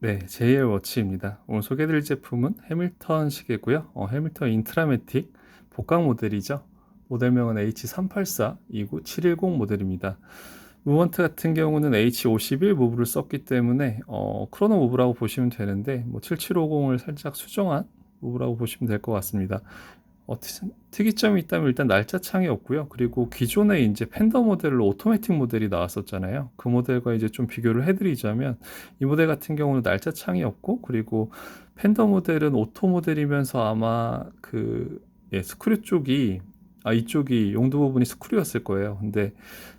네, JL 워치입니다. 오늘 소개드릴 제품은 해밀턴 시계고요. 어, 해밀턴 인트라매틱 복강 모델이죠. 모델명은 H384 29710 모델입니다. 무먼트 같은 경우는 H51 무브를 썼기 때문에 어, 크로노 무브라고 보시면 되는데 뭐 7750을 살짝 수정한 무브라고 보시면 될 것 같습니다. 어, 트- 특이점이 있다면 일단 날짜 창이 없고요. 그리고 기존에 이제 팬더 모델로 오토매틱 모델이 나왔었잖아요. 그 모델과 이제 좀 비교를 해드리자면 이 모델 같은 경우는 날짜 창이 없고 그리고 팬더 모델은 오토 모델이면서 아마 그 예, 스크류 쪽이 아 이쪽이 용도 부분이 스크류였을 거예요. 근데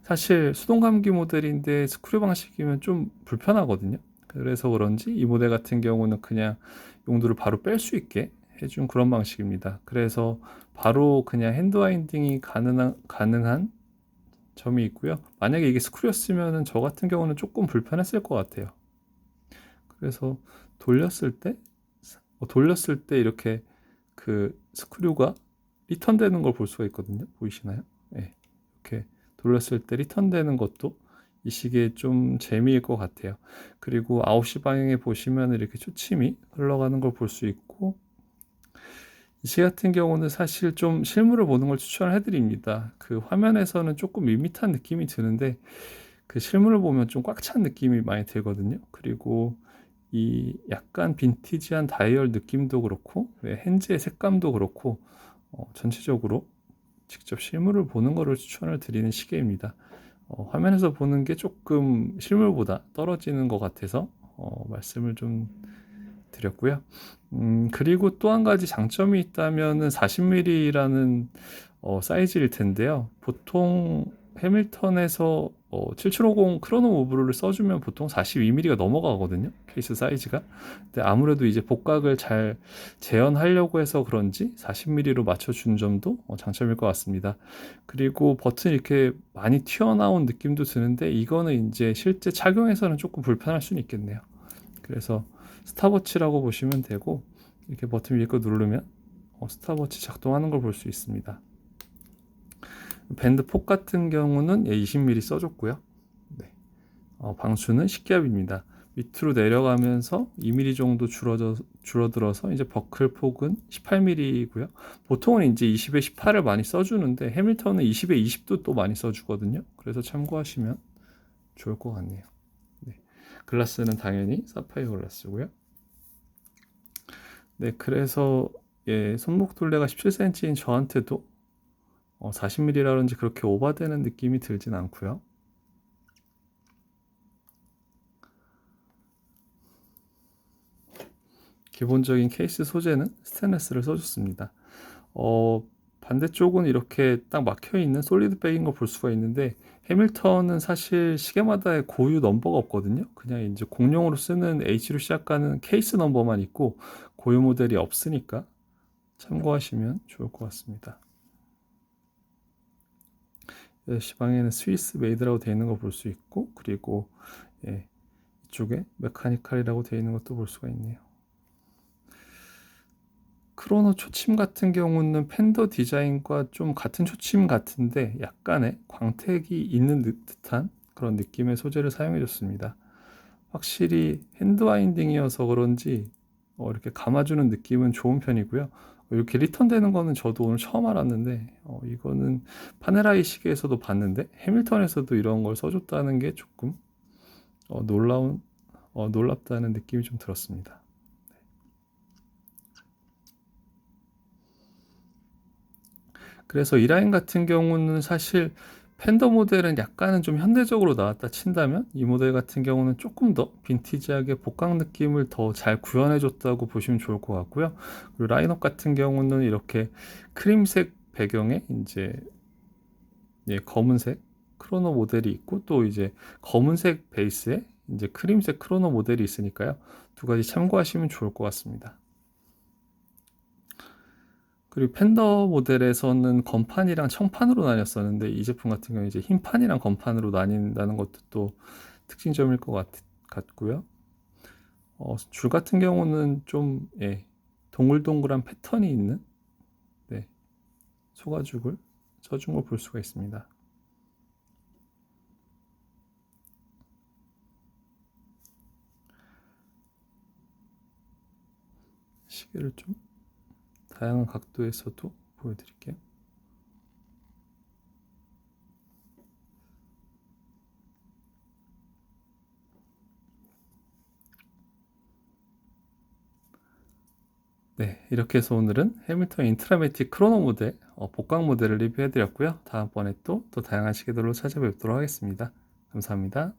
사실 수동 감기 모델인데 스크류 방식이면 좀 불편하거든요. 그래서 그런지 이 모델 같은 경우는 그냥 용도를 바로 뺄 수 있게 해준 그런 방식입니다. 그래서 바로 그냥 핸드 와인딩이 가능한, 가능한 점이 있고요. 만약에 이게 스크류였으면 저 같은 경우는 조금 불편했을 것 같아요. 그래서 돌렸을 때, 어, 돌렸을 때 이렇게 그 스크류가 리턴되는 걸 볼 수가 있거든요. 보이시나요? 네. 이렇게 돌렸을 때 리턴되는 것도 이 시계에 좀 재미일 것 같아요. 그리고 9시 방향에 보시면 이렇게 초침이 흘러가는 걸 볼 수 있고, 이 시 같은 경우는 사실 좀 실물을 보는 걸 추천을 해드립니다. 그 화면에서는 조금 밋밋한 느낌이 드는데 그 실물을 보면 좀 꽉 찬 느낌이 많이 들거든요. 그리고 이 약간 빈티지한 다이얼 느낌도 그렇고 왜 핸즈의 색감도 그렇고 어, 전체적으로 직접 실물을 보는 거를 추천을 드리는 시계입니다. 어, 화면에서 보는 게 조금 실물보다 떨어지는 것 같아서 어, 말씀을 좀 드렸고요. 음, 그리고 또 한 가지 장점이 있다면은 40mm라는 어, 사이즈일 텐데요. 보통 해밀턴에서 어, 7750 크로노 무브를 써주면 보통 42mm가 넘어가거든요. 케이스 사이즈가. 근데 아무래도 이제 복각을 잘 재현하려고 해서 그런지 40mm로 맞춰준 점도 어, 장점일 것 같습니다. 그리고 버튼 이렇게 많이 튀어나온 느낌도 드는데 이거는 이제 실제 착용해서는 조금 불편할 수는 있겠네요. 그래서 스탑워치라고 보시면 되고 이렇게 버튼 위에 거 누르면 어, 스탑워치 작동하는 걸 볼 수 있습니다. 밴드 폭 같은 경우는 예, 20mm 써줬고요. 네. 어, 방수는 식기압입니다. 밑으로 내려가면서 2mm 정도 줄어져, 줄어들어서 이제 버클 폭은 18mm이고요. 보통은 이제 20에 18을 많이 써주는데 해밀턴은 20에 20도 또 많이 써주거든요. 그래서 참고하시면 좋을 것 같네요. 네. 글라스는 당연히 사파이어 글라스고요. 네, 그래서 예, 손목 둘레가 17cm인 저한테도 어, 40mm라든지 그렇게 오버되는 느낌이 들진 않고요. 기본적인 케이스 소재는 스테인레스를 써줬습니다. 어, 반대쪽은 이렇게 딱 막혀 있는 솔리드 백인 걸 볼 수가 있는데 해밀턴은 사실 시계마다의 고유 넘버가 없거든요. 그냥 이제 공용으로 쓰는 H로 시작하는 케이스 넘버만 있고 고유 모델이 없으니까 참고하시면 좋을 것 같습니다. 예, 시방에는 스위스 메이드라고 되어 있는 거 볼 수 있고 그리고 예, 이쪽에 메카니컬이라고 되어 있는 것도 볼 수가 있네요. 크로노 초침 같은 경우는 팬더 디자인과 좀 같은 초침 같은데 약간의 광택이 있는 듯한 그런 느낌의 소재를 사용해 줬습니다. 확실히 핸드 와인딩이어서 그런지 어, 이렇게 감아주는 느낌은 좋은 편이고요. 이렇게 리턴되는 거는 저도 오늘 처음 알았는데 어, 이거는 파네라이 시계에서도 봤는데 해밀턴에서도 이런 걸 써줬다는 게 조금 어, 놀라운 어, 놀랍다는 느낌이 좀 들었습니다. 그래서 이 라인 같은 경우는 사실 팬더 모델은 약간은 좀 현대적으로 나왔다 친다면 이 모델 같은 경우는 조금 더 빈티지하게 복강 느낌을 더 잘 구현해 줬다고 보시면 좋을 것 같고요. 그리고 라인업 같은 경우는 이렇게 크림색 배경에 이제 예, 검은색 크로노 모델이 있고 또 이제 검은색 베이스에 이제 크림색 크로노 모델이 있으니까요. 두 가지 참고하시면 좋을 것 같습니다. 그리고 팬더 모델에서는 건판이랑 청판으로 나뉘었었는데 이 제품 같은 경우 이제 흰판이랑 건판으로 나뉜다는 것도 또 특징점일 것 같, 같고요. 어, 줄 같은 경우는 좀 예, 동글동글한 패턴이 있는 네, 소가죽을 써준 걸 볼 수가 있습니다. 시계를 좀 다양한 각도에서도 보여드릴게요. 네, 이렇게 해서 오늘은 해밀턴 인트라매틱 크로노 모델 어, 복강 모델을 리뷰해드렸고요. 다음번에 또, 또 다양한 시계들로 찾아뵙도록 하겠습니다. 감사합니다.